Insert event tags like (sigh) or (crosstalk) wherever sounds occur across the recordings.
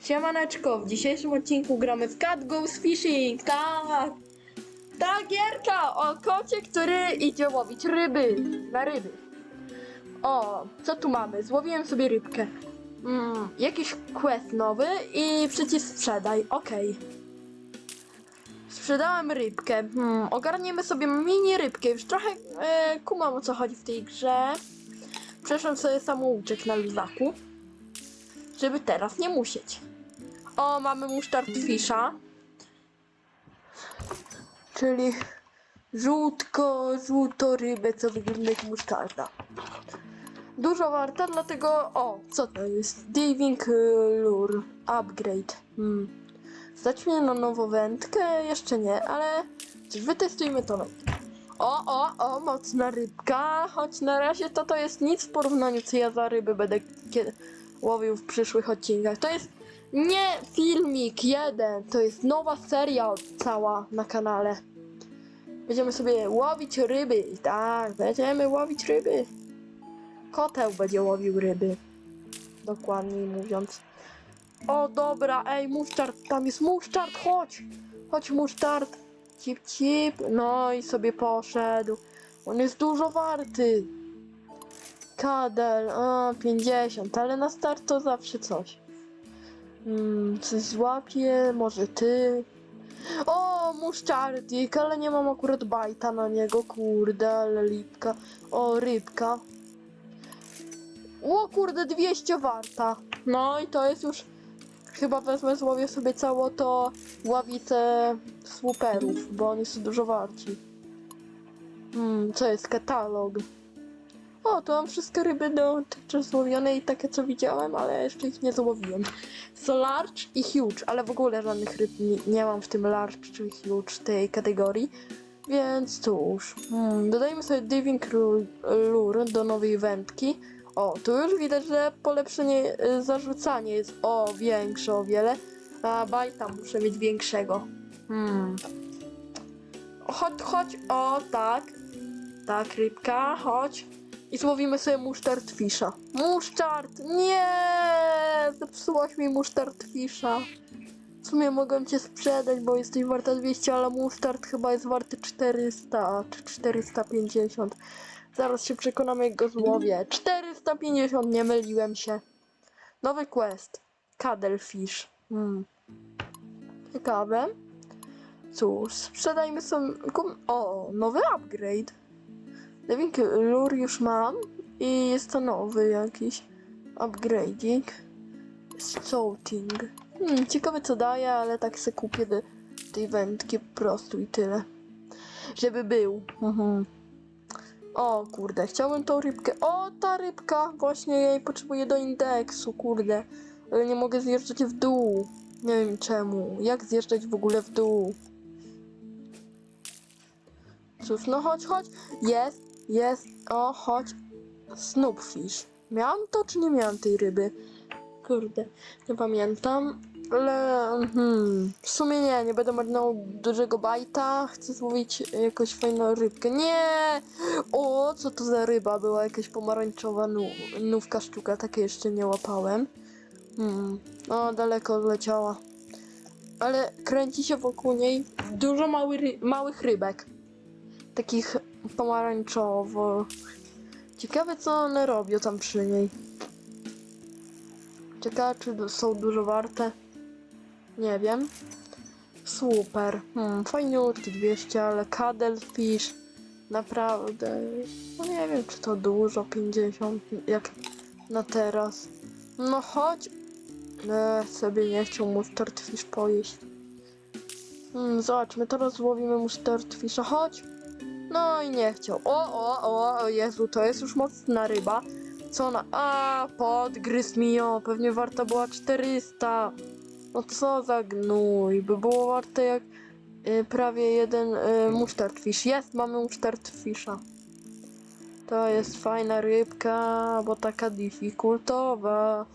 Siemaneczko, w dzisiejszym odcinku gramy w Cat Goes Fishing, tak! Ta gierka o kocie, który idzie łowić ryby, na ryby. O, co tu mamy? Złowiłem sobie rybkę. Mm, jakiś quest nowy i przycisk sprzedaj, okej. Sprzedałem rybkę. Hmm, ogarniemy sobie mini rybkę. Już trochę e, kumam o co chodzi w tej grze. Przeszłem sobie samouczek na luzaku, żeby teraz nie musieć. O, mamy musztard fisza. Czyli żółtko, żółto rybę, co wygląda jak musztarda. Dużo warta, dlatego... O, co to jest? Diving Lure Upgrade. Hmm. Zdać mnie na nową wędkę? Jeszcze nie, ale wytestujmy to. O, o, o, mocna rybka, choć na razie to to jest nic w porównaniu co ja za ryby będę łowił w przyszłych odcinkach. To jest nie filmik jeden, to jest nowa seria cała na kanale. Będziemy sobie łowić ryby, tak, będziemy łowić ryby. Koteł będzie łowił ryby, dokładniej mówiąc. O dobra, ej, musztard, tam jest musztard, chodź! Chodź musztard, cip cip, no i sobie poszedł. On jest dużo warty. Kadel, a 50, ale na start to zawsze coś. Hmm, coś złapie, może ty. O, muszczardik, ale nie mam akurat bajta na niego, kurde, ale lipka. O, rybka. O kurde, 200 warta. No i to jest już... Chyba wezmę, złowię sobie cało to ławicę słuperów, bo oni są dużo warci. Hmm, co jest katalog? O, to mam wszystkie ryby dotychczas złowione i takie co widziałem, ale jeszcze ich nie złowiłem. Są large i huge, ale w ogóle żadnych ryb nie, nie mam w tym large czy huge tej kategorii. Więc cóż, hmm, dodajmy sobie diving lure do nowej wędki. O, tu już widać, że polepszenie y, zarzucanie jest o większe o wiele. A bajta muszę mieć większego. Hmm. Chodź, chodź, o tak. Tak, rybka, chodź. I złowimy sobie musztard fisza. Musztard! Nie! Zepsułaś mi musztard fisza. W sumie mogłem cię sprzedać, bo jesteś warta 200, ale musztard chyba jest warty 400 czy 450. Zaraz się przekonamy, jak go złowię. 450, nie myliłem się. Nowy quest. Cuddlefish. Hmm. Ciekawe. Cóż, sprzedajmy sobie... O, nowy upgrade. Living Lure już mam i jest to nowy jakiś upgrading. Scouting. Hmm, ciekawe co daje, ale tak se kupię do tej wędki po prostu i tyle. Żeby był. Mhm. O kurde, chciałbym tą rybkę. O, ta rybka! Właśnie jej potrzebuję do indeksu, kurde. Ale nie mogę zjeżdżać w dół. Nie wiem czemu. Jak zjeżdżać w ogóle w dół? Cóż, no chodź, chodź. Jest, jest. O, chodź. Snoopfish. Miałam to, czy nie miałam tej ryby? Kurde, nie pamiętam. Ale hmm, w sumie nie, nie będę marnował dużego bajta. Chcę złowić jakąś fajną rybkę. Nie! O, co to za ryba? Była jakaś pomarańczowa nu nówka sztuka, takie jeszcze nie łapałem. Hmm, o, daleko odleciała. Ale kręci się wokół niej dużo mały ry małych rybek. Takich pomarańczowo. Ciekawe co one robią tam przy niej. Ciekawe czy są dużo warte. Nie wiem. Super. Hmm, fajniutki 200, ale cuddlefish. Naprawdę. No nie wiem czy to dużo, 50 jak na teraz. No chodź. Nie, sobie nie chciał mustardfish pojeść. Hmm, zobaczmy, teraz złowimy mustardfisha. Chodź. No i nie chciał. O, o, o, Jezu, to jest już mocna ryba. Co ona? A, podgryzł mi ją. Pewnie warta była 400. No co za gnój. By było warte jak y, prawie jeden y. Jest, mamy musztardfisha. To jest fajna rybka, bo taka difficultowa.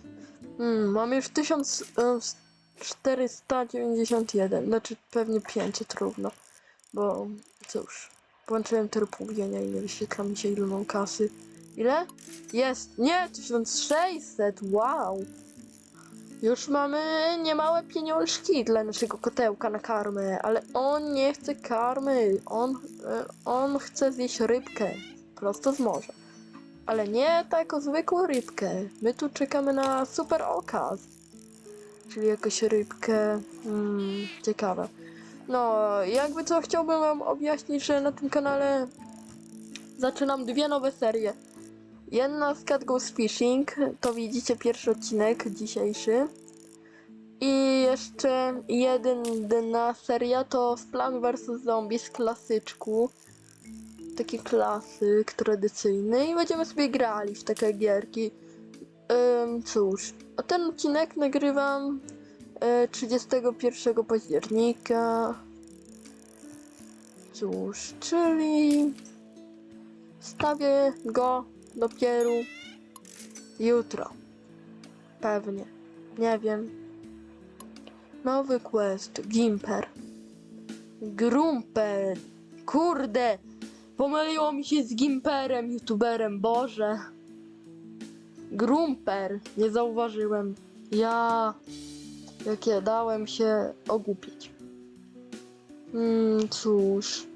Hmm, mamy już 1491. Znaczy pewnie 500 równo. Bo cóż. Włączyłem tryb mówienia i nie wyświetla mi się ile mam kasy. Ile? Jest! Nie! 1600! Wow! Już mamy niemałe pieniążki dla naszego kotełka na karmę, ale on nie chce karmy. On, e, on chce zjeść rybkę prosto z morza. Ale nie taką zwykłą rybkę. My tu czekamy na super okaz. Czyli jakąś rybkę. Mm, ciekawe. No, jakby co chciałbym wam objaśnić, że na tym kanale zaczynam dwie nowe serie. Jedna z Cat Goes Fishing, to widzicie pierwszy odcinek dzisiejszy. I jeszcze jedna seria to Plan vs Zombie z klasyczku. Taki klasyk tradycyjny i będziemy sobie grali w takie gierki. Ym, cóż, a ten odcinek nagrywam 31 października. Cóż, czyli stawię go dopiero jutro. Pewnie. Nie wiem. Nowy quest. Gimper. Grumper. Kurde. Pomyliło mi się z Gimperem, youtuberem. Boże. Grumper. Nie zauważyłem. Ja. Jakie dałem się ogłupić. Hmm, cóż.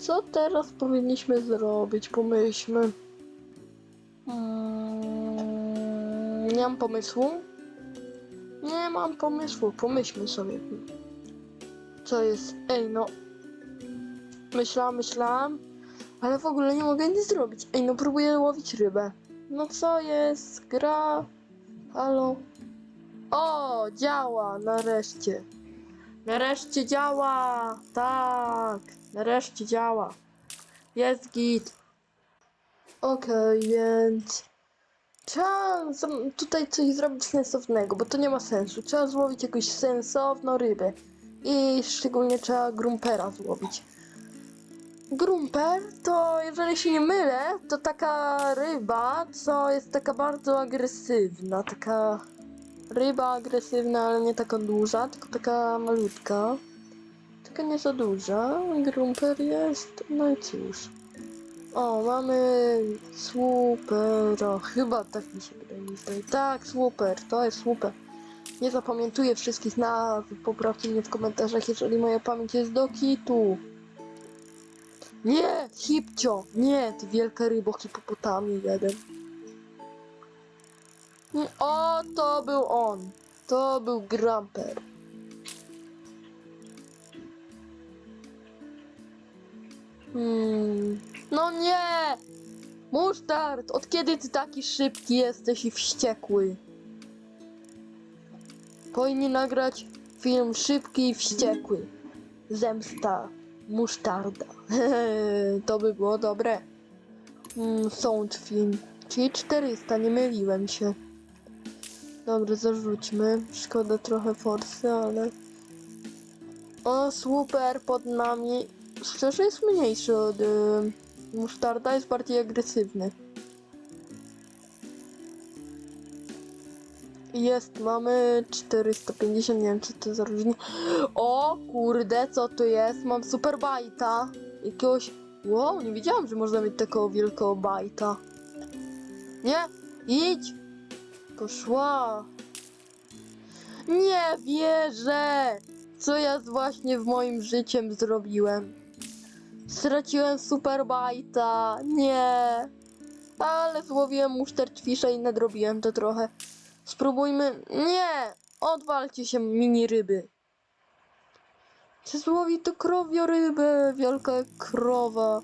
Co teraz powinniśmy zrobić? Pomyślmy. Mm, nie mam pomysłu. Nie mam pomysłu. Pomyślmy sobie. Co jest? Ej, no. Myślałam, myślałam. Ale w ogóle nie mogę nic zrobić. Ej, no próbuję łowić rybę. No co jest? Gra. Halo. O, działa, nareszcie. Nareszcie działa! Tak, nareszcie działa. Jest git. Okej, więc trzeba tutaj coś zrobić sensownego, bo to nie ma sensu. Trzeba złowić jakąś sensowną rybę. I szczególnie trzeba grumpera złowić. Grumper to, jeżeli się nie mylę, to taka ryba, co jest taka bardzo agresywna, taka ryba agresywna, ale nie taka duża, tylko taka malutka. Taka nie za duża. Grumper jest, no i cóż. O, mamy słupera. Chyba tak mi się wydaje. Tak, super, to jest super. Nie zapamiętuję wszystkich nazw. Poprawcie mnie w komentarzach, jeżeli moja pamięć jest do kitu. Nie, hipcio. Nie, ty wielka rybo, hipopotamie jeden. O, to był on. To był Grumper. Hmm. No nie! Musztard, od kiedy ty taki szybki jesteś i wściekły? Powinni nagrać film szybki i wściekły. Zemsta musztarda. (laughs) to by było dobre. Mm, sound film. Czyli 400, nie myliłem się. Dobra, zarzućmy. Szkoda trochę forsy, ale... O, super, pod nami. Szczerze jest mniejszy od y, musztarda, jest bardziej agresywny. Jest, mamy 450, nie wiem czy to za różnie. O kurde, co tu jest? Mam super bajta. Jakiegoś... Wow, nie wiedziałam, że można mieć takiego wielkiego bajta. Nie, idź! Poszła. Nie wierzę! Co ja właśnie w moim życiem zrobiłem? Straciłem super bajta. Nie. Ale złowiłem musztardfisza i nadrobiłem to trochę. Spróbujmy. Nie! Odwalcie się, mini ryby. Chcę złowić to krowio rybę, wielka krowa.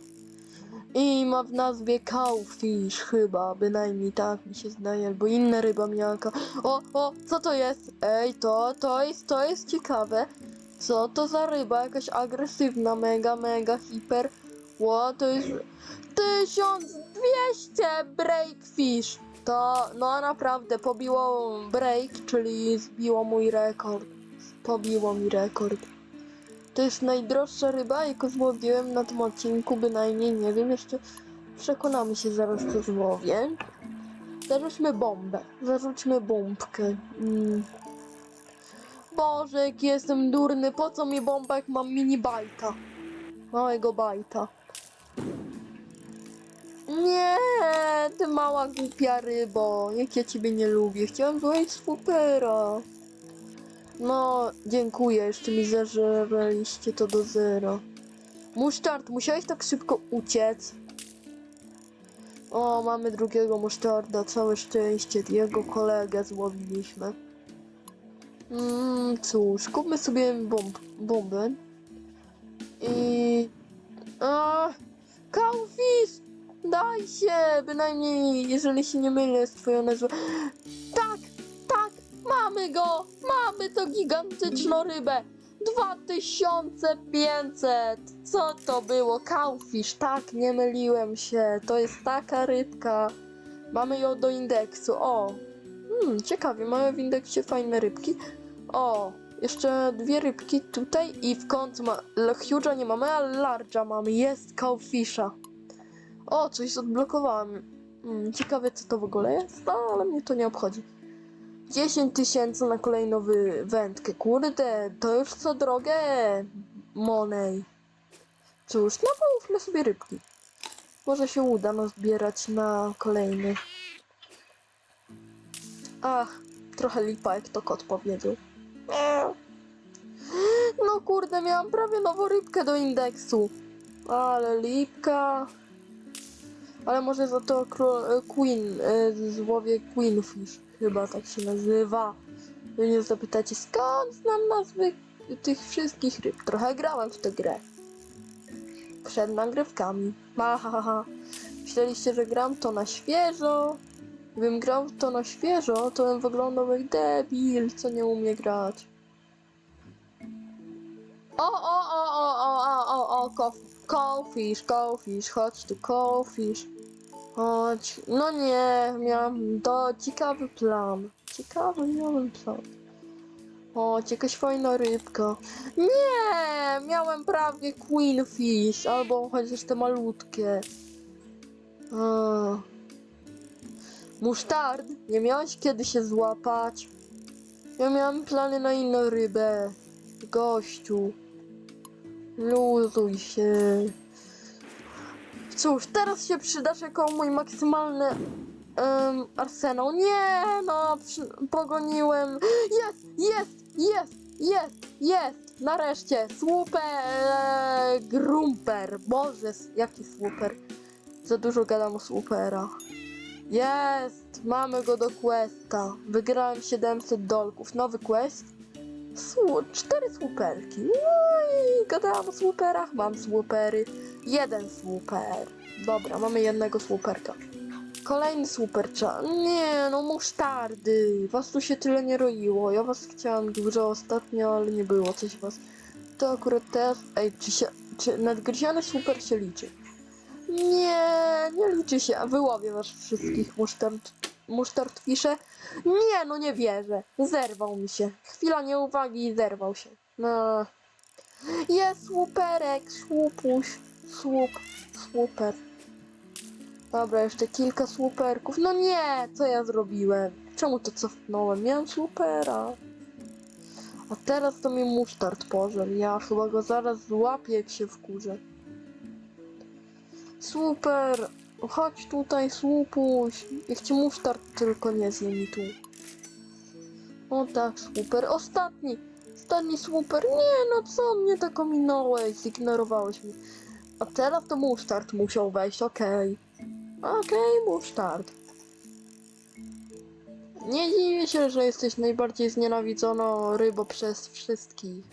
I ma w nazwie cowfish chyba, bynajmniej tak mi się zdaje, albo inna ryba miałka. O, o, co to jest? Ej, to, to jest, to jest ciekawe. Co to za ryba? Jakaś agresywna, mega, mega, hiper. Ło, to jest 1200 breakfish. To, no naprawdę, pobiło break, czyli zbiło mój rekord. Pobiło mi rekord. To jest najdroższa ryba, jaką złowiłem na tym odcinku, bynajmniej nie wiem, jeszcze przekonamy się zaraz, co złowię. Zarzućmy bombę, zarzućmy bombkę. Mm. Boże, jaki jestem durny, po co mi bomba, jak mam mini bajta? Małego bajta. Nie, ty mała głupia rybo. Jak ja ciebie nie lubię. Chciałam złoić supera. No, dziękuję. Jeszcze mi zeżeraliście to do zera. Musztard, musiałeś tak szybko uciec. O, mamy drugiego musztarda. Całe szczęście. Jego kolegę złowiliśmy. Mm, cóż, kupmy sobie bomb, bombę. I... A, Kaufis! Daj się! Bynajmniej, jeżeli się nie mylę, jest twoją nazwą. Tak, mamy go! Mamy to gigantyczną rybę! 2500! Co to było? Kaufisz, tak, nie myliłem się. To jest taka rybka. Mamy ją do indeksu. O! Hmm, ciekawie, mamy w indeksie fajne rybki. O, jeszcze dwie rybki tutaj i w końcu ma... Huge'a nie mamy, ale Large'a mamy. Jest Cowfisha. O, coś odblokowałem. Hmm, ciekawe co to w ogóle jest, no, ale mnie to nie obchodzi. 10 tysięcy na kolejną wędkę. Kurde, to już co drogę. Monej. Cóż, no połówmy sobie rybki. Może się uda no zbierać na kolejny. Ach, trochę lipa, jak to kot powiedział. Eee. No kurde, miałam prawie nową rybkę do indeksu. Ale lipka. Ale może za to e, Queen, e, złowie Queenfish, chyba tak się nazywa. Wy mnie zapytacie, skąd znam nazwy tych wszystkich ryb. Trochę grałem w tę grę. Przed nagrywkami. Ha, ha, ha, ha. Myśleliście, że gram to na świeżo? Gdybym grał to na świeżo, to bym wyglądał jak debil, co nie umie grać. O, o, o, o, o, o, o, o, ko- Cowfish, cowfish, chodź tu, cowfish. Chodź. No nie, miałam to ciekawy plan. Ciekawy miałem plan. O, jakaś fajna rybka. Nie, miałem prawie queenfish, albo chociaż te malutkie. A. Musztard, nie miałeś kiedy się złapać? Ja miałem plany na inną rybę. Gościu. Luzuj się. Cóż, teraz się przydasz jako mój maksymalny em, arsenał. Nie, no, pogoniłem. Jest, jest, jest, jest, jest. Nareszcie, super e, grumper. Boże, jaki super. Za dużo gadam o supera. Jest! Mamy go do questa. Wygrałem 700 dolków. Nowy quest. Słu cztery słuperki. No gadałam o słuperach. Mam słupery. Jeden słuper. Dobra, mamy jednego słuperka. Kolejny słuper trzeba. Nie, no musztardy. Was tu się tyle nie roiło. Ja was chciałam dużo ostatnio, ale nie było coś was. To akurat teraz. Ej, czy się. Czy nadgryziony super się liczy? Nie, nie liczy się. A Wyłowię was wszystkich musztard, musztard fisze. Nie, no nie wierzę. Zerwał mi się. Chwila nieuwagi i zerwał się. No. Jest słuperek, słupuś, słup, słuper. Dobra, jeszcze kilka słuperków. No nie, co ja zrobiłem? Czemu to cofnąłem? Miałem słupera. A teraz to mi musztard pożar. Ja chyba go zaraz złapię, jak się wkurzę. Super! Chodź tutaj, słupuś. Niech ci musztard tylko nie zje mi tu. O tak, super. Ostatni! Ostatni super. Nie, no co mnie tak ominąłeś? Zignorowałeś mnie. A teraz to musztard musiał wejść, okej. Okej, musztard. Nie dziwię się, że jesteś najbardziej znienawidzoną rybą przez wszystkich.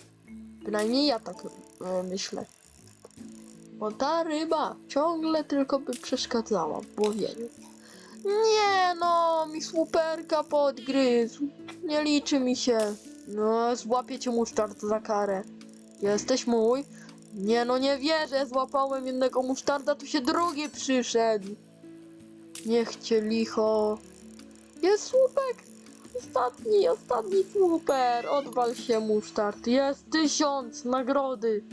Bynajmniej ja tak e, myślę. Bo ta ryba ciągle tylko by przeszkadzała w łowieniu. Nie no, mi słuperka podgryzł. Nie liczy mi się. No, złapię cię musztard za karę. Jesteś mój? Nie no, nie wierzę, złapałem jednego musztarda, tu się drugi przyszedł. Niech cię licho. Jest słupek! Ostatni, ostatni słuper! Odwal się musztard. Jest tysiąc nagrody.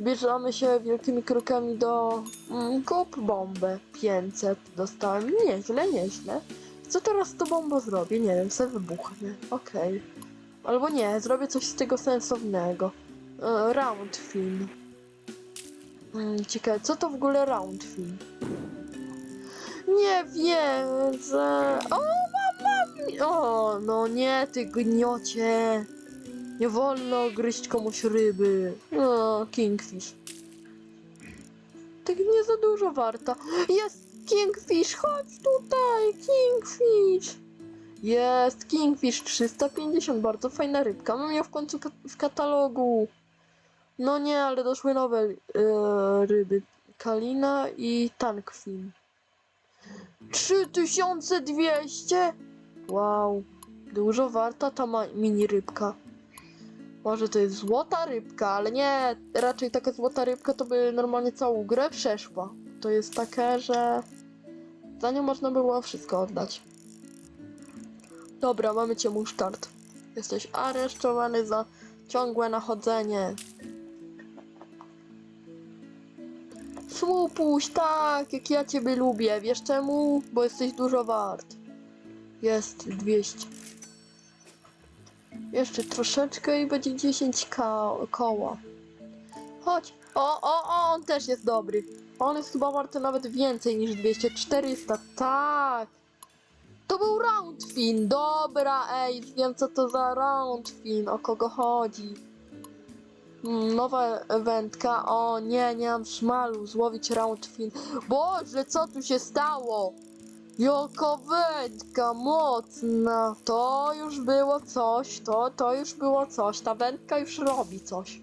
Zbierzamy się wielkimi krokami do mm, kup bombę 500 dostałem. Nieźle, nieźle. Co teraz z tą bombą zrobię? Nie wiem, se wybuchnie. Okej. Albo nie, zrobię coś z tego sensownego. E, round fin. Mm, ciekawe, co to w ogóle round fin? Nie wierzę. O, mam, mam. O, no nie, ty gniocie. Nie wolno gryźć komuś ryby. O, kingfish. Tak nie za dużo warta. Jest kingfish, chodź tutaj, kingfish. Jest kingfish 350, bardzo fajna rybka. Mam ją w końcu ka- w katalogu. No nie, ale doszły nowe e, ryby. Kalina i tankfin. 3200? Wow, dużo warta ta mini rybka. Może to jest złota rybka, ale nie, raczej taka złota rybka to by normalnie całą grę przeszła. To jest takie, że za nią można było wszystko oddać. Dobra, mamy cię musztard. Jesteś aresztowany za ciągłe nachodzenie. Słupuś, tak, jak ja ciebie lubię. Wiesz czemu? Bo jesteś dużo wart. Jest 200. Jeszcze troszeczkę i będzie 10 ka- koła. Chodź. O, o, o, on też jest dobry. On jest chyba warty nawet więcej niż 200. 400, tak. To był Roundfin. Dobra, ej, wiem co to za Roundfin. O kogo chodzi. Mm, Nowa eventka. O nie, nie mam szmalu. Złowić Roundfin. Boże, co tu się stało? Jaka wędka mocna. To już było coś. To, to już było coś. Ta wędka już robi coś.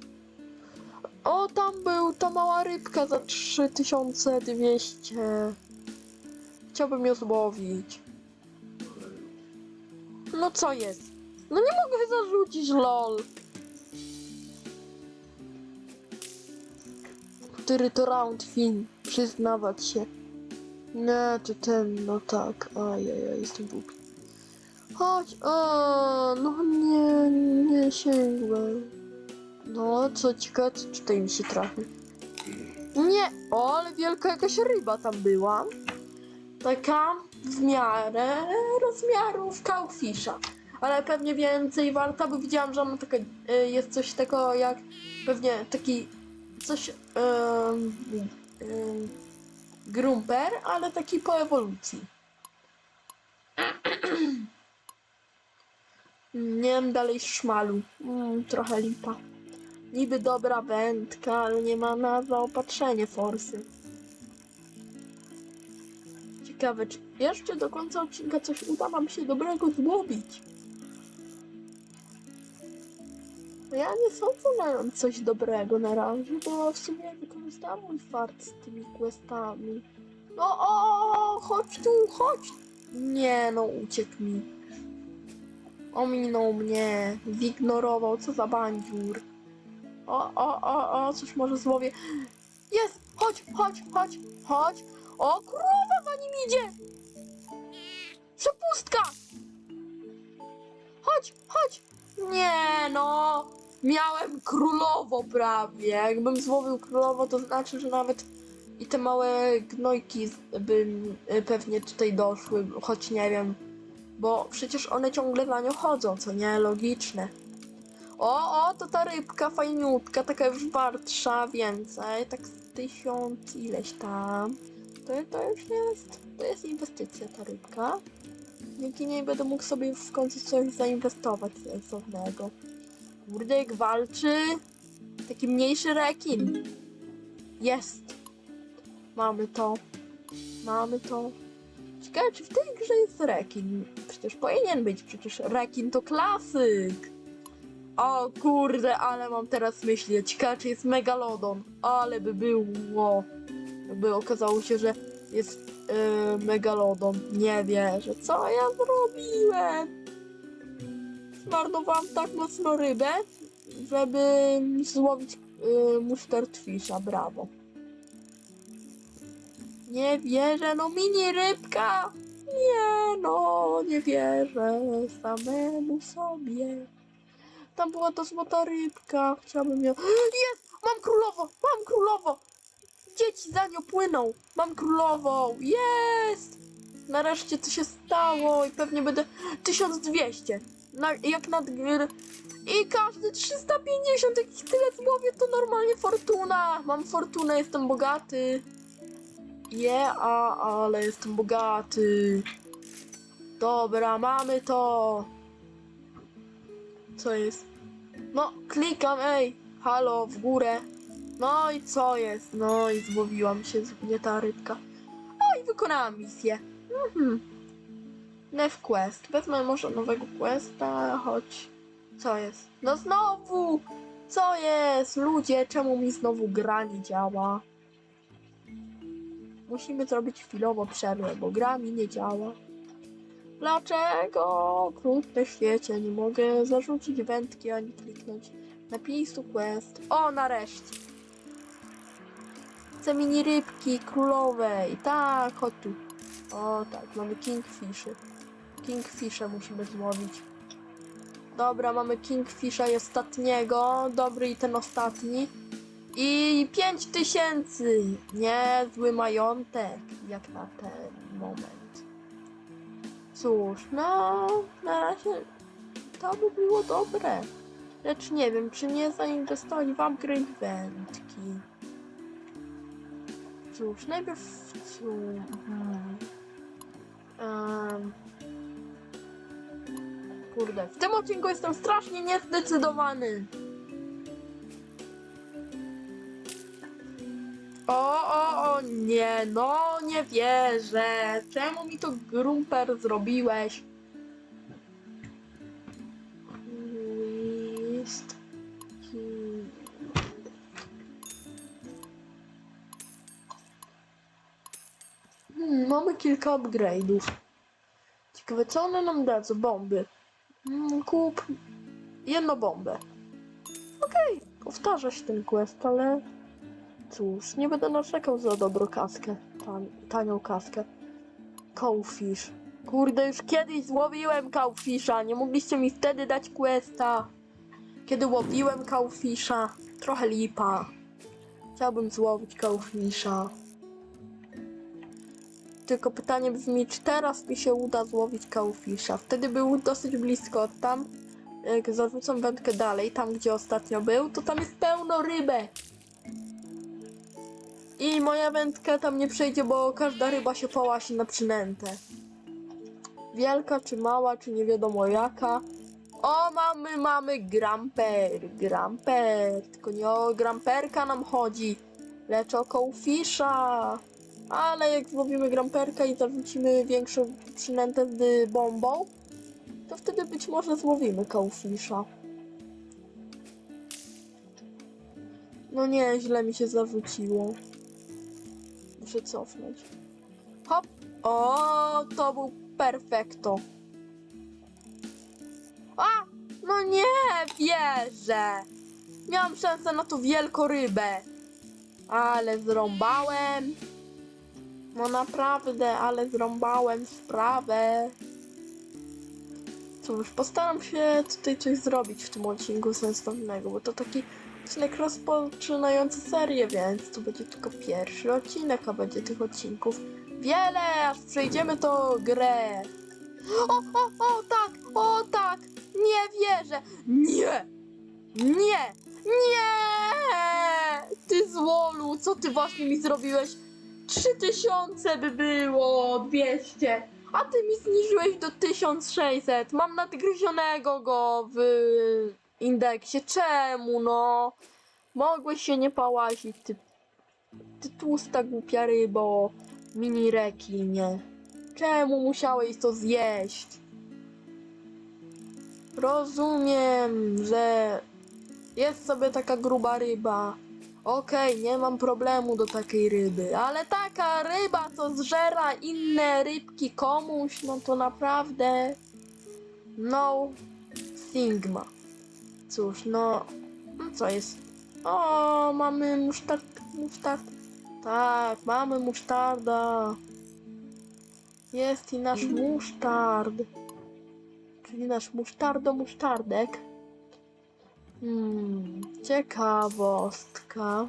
O, tam był ta mała rybka za 3200. Chciałbym ją złowić. No co jest? No nie mogę zarzucić, lol. Który to round fin? Przyznawać się. Nie, to ten, no tak. Ajajaj, jestem głupi. Chodź, a, no nie, nie sięgłem. No, co ciekawe, co tutaj mi się trafi. Nie, o, ale wielka jakaś ryba tam była. Taka w miarę rozmiarów cowfisha. Ale pewnie więcej warta, bo widziałam, że ona taka, y, jest coś takiego jak pewnie taki coś um, um, grumper, ale taki po ewolucji. (clears throat) Nie wiem dalej szmalu. Mm, trochę lipa. Niby dobra wędka, ale nie ma na zaopatrzenie forsy. Ciekawe, czy jeszcze do końca odcinka coś uda wam się dobrego złowić. Ja nie sądzę na coś dobrego na razie, bo w sumie wykorzystałam mój fart z tymi questami. No o, chodź tu, chodź! Nie no, uciekł mi. Ominął mnie, zignorował, co za bandziur. O, o, o, o, coś może złowię. Jest! Chodź, chodź, chodź, chodź! O, królowa za nim idzie! Przepustka! Chodź, chodź! Nie no! Miałem królowo prawie. Jakbym złowił królowo, to znaczy, że nawet i te małe gnojki by y, pewnie tutaj doszły, choć nie wiem. Bo przecież one ciągle za nią chodzą, co nie? Logiczne. O, o, to ta rybka fajniutka, taka już wartsza więcej, tak tysiąc ileś tam. To, to już jest, to jest inwestycja ta rybka. Dzięki niej będę mógł sobie w końcu coś zainwestować sensownego. Kurde, jak walczy taki mniejszy rekin. Jest. Mamy to. Mamy to. Ciekawe, czy w tej grze jest rekin? Przecież powinien być, przecież rekin to klasyk. O kurde, ale mam teraz myśli. Ciekawe, czy jest megalodon. Ale by było. By okazało się, że jest yy, megalodon. Nie wierzę. Co ja zrobiłem? Zmarnowałam tak mocno rybę, żeby złowić yy, mustardfisha. Brawo. Nie wierzę, no mini rybka. Nie no, nie wierzę samemu sobie. Tam była ta złota rybka. Chciałabym ją. (gasps) Jest! Mam królową! Mam królową! Dzieci za nią płyną! Mam królową! Jest! Nareszcie to się stało i pewnie będę 1200. Na, jak nad gry. I każdy 350, jak ich tyle złowię, to normalnie fortuna. Mam fortunę, jestem bogaty. Je, a, ale jestem bogaty. Dobra, mamy to. Co jest? No, klikam, ej, halo, w górę. No i co jest? No i złowiłam się z mnie ta rybka. O i wykonałam misję. Mhm. Quest. Wezmę może nowego questa, choć... Co jest? No znowu! Co jest? Ludzie, czemu mi znowu gra nie działa? Musimy zrobić chwilowo przerwę, bo gra mi nie działa. Dlaczego? Krótko świecie, nie mogę zarzucić wędki ani kliknąć. Napisu quest. O, nareszcie. Chcę mini rybki królowej. Tak, chodź tu. O, tak, mamy kingfishy. Kingfisha musimy złowić. Dobra, mamy kingfisha i ostatniego. Dobry i ten ostatni. I 5000! Niezły majątek, jak na ten moment. Cóż, no, na razie to by było dobre. Lecz nie wiem, czy nie zainwestować w upgrade wędki. Cóż, najpierw... Cóż. Em, kurde, w tym odcinku jestem strasznie niezdecydowany. O, o, o, nie, no nie wierzę. Czemu mi to grumper zrobiłeś? Kilka upgrade'ów. Ciekawe, co one nam dadzą? Bomby. Mm, kup jedną bombę. Okej, powtarza się ten quest, ale cóż, nie będę narzekał za dobrą kaskę. Tan tanią kaskę. Cowfish. Kurde, już kiedyś złowiłem cowfisha. Nie mogliście mi wtedy dać questa. Kiedy łowiłem cowfisha. Trochę lipa. Chciałbym złowić cowfisha. Tylko pytanie brzmi, czy teraz mi się uda złowić cowfisha? Wtedy był dosyć blisko tam. Jak zarzucam wędkę dalej, tam gdzie ostatnio był, to tam jest pełno rybek. I moja wędka tam nie przejdzie, bo każda ryba się połasi na przynętę. Wielka czy mała, czy nie wiadomo jaka. O, mamy, mamy gramper, gramper. Tylko nie o gramperka nam chodzi, lecz o cowfisha. Ale jak złowimy gramperka i zarzucimy większą przynętę z bombą, to wtedy być może złowimy cowfisha. No nie, źle mi się zarzuciło. Muszę cofnąć. Hop! O, to był perfekto. A! No nie wierzę! Miałam szansę na tą wielką rybę. Ale zrąbałem. No naprawdę, ale zrąbałem sprawę. Cóż, postaram się tutaj coś zrobić w tym odcinku sensownego, bo to taki odcinek rozpoczynający serię, więc to będzie tylko pierwszy odcinek, a będzie tych odcinków wiele, aż przejdziemy to grę. O, o, o, tak, o, tak, nie wierzę, nie, nie, nie, ty złolu, co ty właśnie mi zrobiłeś? 3000 by było, 200, a ty mi zniżyłeś do 1600, mam nadgryzionego go w indeksie, czemu no? Mogłeś się nie pałazić, ty, ty tłusta głupia rybo, mini rekinie. Czemu musiałeś to zjeść? Rozumiem, że jest sobie taka gruba ryba. Okej, nie mam problemu do takiej ryby, ale taka ryba, co zżera inne rybki komuś, no to naprawdę no Sigma. Cóż, no, no co jest? O, mamy musztard, musztard. Tak, mamy musztarda. Jest i nasz musztard. Czyli nasz musztardo musztardek. Hmm, ciekawostka.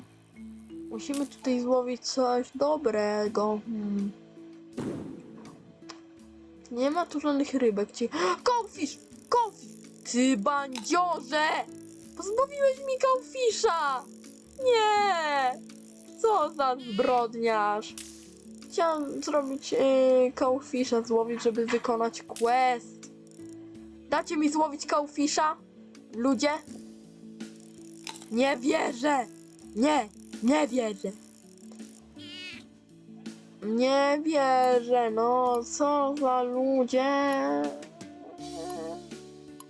Musimy tutaj złowić coś dobrego. Hmm. Nie ma tu żadnych rybek. Ci... (gasps) Cowfish! Cowfish! Ty bandziorze! Pozbawiłeś mi cowfisha! Nie! Co za zbrodniarz! chciałam zrobić yy, złowić, żeby wykonać quest. Dacie mi złowić cowfisha? Ludzie? Nie wierzę! Nie, nie wierzę. Nie wierzę, no co za ludzie.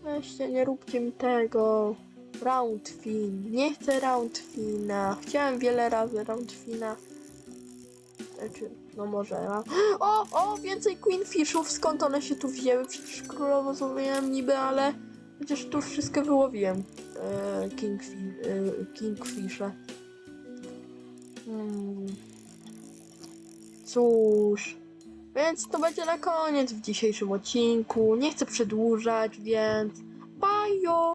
Weźcie, nie róbcie mi tego. Roundfin. Nie chcę roundfina. Chciałem wiele razy roundfina. Znaczy, no może. O, o, więcej queenfishów. Skąd one się tu wzięły? Przecież królowo złowiłem niby, ale przecież tu wszystko wyłowiłem. E, kingfi, e. Hmm. Cóż. Więc to będzie na koniec w dzisiejszym odcinku. Nie chcę przedłużać, więc. Bajo!